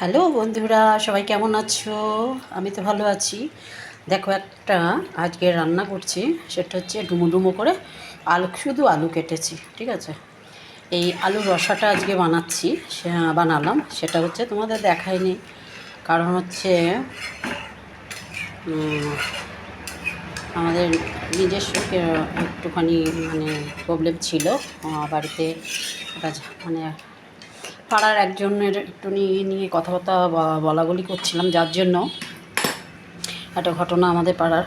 Hello বন্ধুরা, সবাই কেমন আছো? আমি তো ভালো আছি। দেখো একটা আজকে রান্না করছি, সেটা হচ্ছে ডুমো ডুমো করে আলু, শুধু আলু কেটেছি, ঠিক আছে? এই আলু রসাটা আজকে বানাচ্ছি বানালাম, সেটা হচ্ছে তোমাদের দেখায়নি কারণ হচ্ছে আমাদের নিজস্ব একটুখানি মানে প্রবলেম ছিল বাড়িতে মানে পাড়ার একজনের একটু নিয়ে নিয়ে কথাবার্তা বলাবলি করছিলাম, যার জন্য একটা ঘটনা আমাদের পাড়ার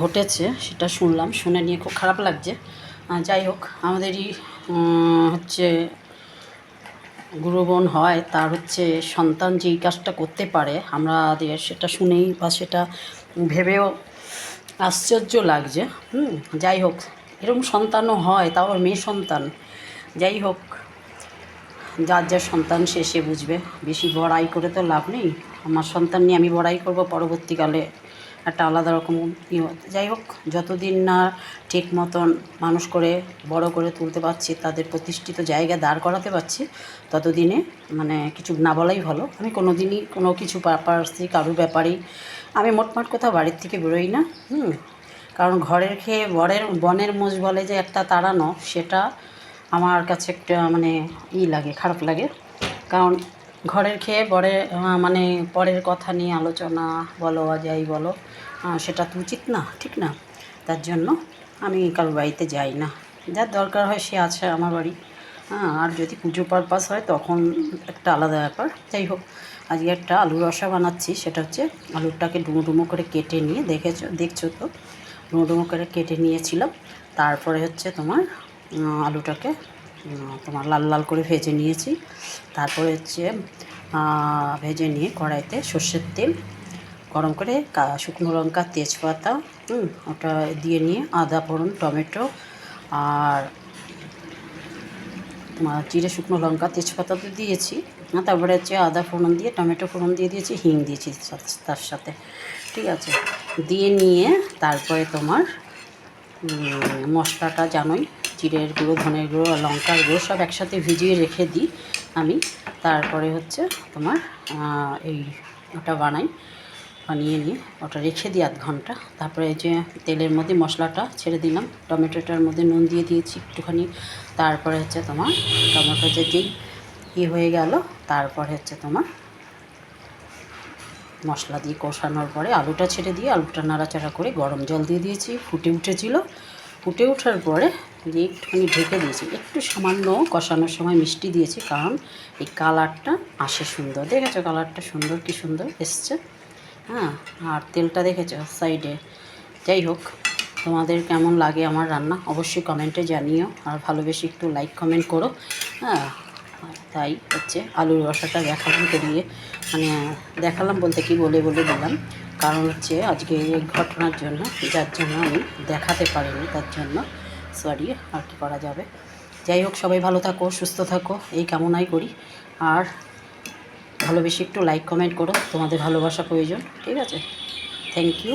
ঘটেছে, সেটা শুনলাম, শুনে নিয়ে খুব খারাপ লাগছে। যাই হোক, আমাদেরই হচ্ছে গুরুবোন হয়, তার হচ্ছে সন্তান যেই কাজটা করতে পারে আমরা সেটা শুনেই বা সেটা ভেবেও আশ্চর্য লাগছে, হুম, যাই হোক, এরকম সন্তানও হয়, তাও মেয়ে সন্তান। যাই হোক যার যার সন্তান সে সে বুঝবে। বেশি বড়াই করে তো লাভ নেই। আমার সন্তান নিয়ে আমি বড়াই করব, পরবর্তীকালে একটা আলাদা রকম যাই হোক, যতদিন না ঠিক মতন মানুষ করে, বড় করে তুলতে পারছি, তাদের প্রতিষ্ঠিত জায়গায় দাঁড় করাতে পারছি, ততদিনে মানে কিছু না বলাই ভালো। আমি কোনো দিনই কোনো কিছু পারছি, কারোর ব্যাপারেই আমি মোটমাট কোথাও বাড়ির থেকে বেরোই না, হুম। কারণ ঘরের খেয়ে বরের, বনের মোষ বলে যে একটা তাড়ানো, সেটা আমার কাছে একটা মানে ই লাগে, খারাপ লাগে। কারণ ঘরের খেয়ে পরে মানে পরের কথা নিয়ে আলোচনা বলো যাই বলো সেটা তো উচিত না, ঠিক না। তার জন্য আমি কারোর বাড়িতে যাই না। যার দরকার হয় সে আছে আমার বাড়ি। হ্যাঁ আর যদি পুজো পারপাস হয় তখন একটা আলাদা ব্যাপার। যাই হোক, আজকে একটা আলু রসা বানাচ্ছি, সেটা হচ্ছে আলুটাকে ডুমো ডুমো করে কেটে নিয়ে, দেখেছ, দেখছ তো? ডুমো ডুমো করে কেটে নিয়েছিলাম। তারপরে হচ্ছে তোমার আলুটাকে তোমার লাল লাল করে ভেজে নিয়েছি। তারপরে হচ্ছে ভেজে নিয়ে কড়াইতে সর্ষের তেল গরম করে শুকনো লঙ্কা তেজপাতা হুম, ওটা দিয়ে নিয়ে আদা ফোড়ন টমেটো আর জিরে শুকনো লঙ্কা তেজপাতা তো দিয়েছি। তারপরে হচ্ছে আদা ফোড়ন দিয়ে টমেটো ফোড়ন দিয়ে দিয়েছি হিং দিয়েছি তার সাথে। ঠিক আছে? দিয়ে নিয়ে তারপরে তোমার মশলাটা জানোই জিরের গুঁড়ো, ধনের গুঁড়ো আর লঙ্কার গুঁড়ো সব একসাথে ভিজিয়ে রেখে দিই আমি। তারপরে হচ্ছে তোমার এই ওটা বানাই, বানিয়ে নিয়ে ওটা রেখে দিই আধ ঘণ্টা। তারপরে যে তেলের মধ্যে মশলাটা ছেড়ে দিলাম, টমেটোটার মধ্যে নুন দিয়ে দিয়েছি একটুখানি। তারপরে হচ্ছে তোমার, টমেটো যেতেই ই হয়ে গেল, তারপরে হচ্ছে তোমার মশলা দিয়ে কষানোর পরে আলুটা ছেড়ে দিয়ে, আলুটা নাড়াচাড়া করে গরম জল দিয়ে দিয়েছি, ফুটে উঠেছিল। ফুটে ওঠার পরে দিয়ে একটুখানি ঢেকে দিয়েছি। একটু সামান্য কষানোর সময় মিষ্টি দিয়েছি, কারণ এই কালারটা আসে সুন্দর। দেখেছ কালারটা সুন্দর কি সুন্দর? এসছে। হ্যাঁ আর তেলটা দেখেছ সাইডে। যাই হোক, তোমাদের কেমন লাগে আমার রান্না অবশ্যই কমেন্টে জানিও, আর ভালোবেসে একটু লাইক কমেন্ট করো। হ্যাঁ তাই হচ্ছে আলুর রসাটা দেখালাম করিয়ে মানে দেখালাম বলতে কি বলে বলে দিলাম। কারণ হচ্ছে আজকে এই ঘটনার জন্য, যার জন্য আমি দেখাতে পারিনি, তার জন্য সরি আর কি করা যাবে। যাই হোক, সবাই ভালো থাকো, সুস্থ থাকো, এই কামনাই করি। আর ভালোবেসে একটু লাইক কমেন্ট করো, তোমাদের ভালোবাসা প্রয়োজন, ঠিক আছে? Thank you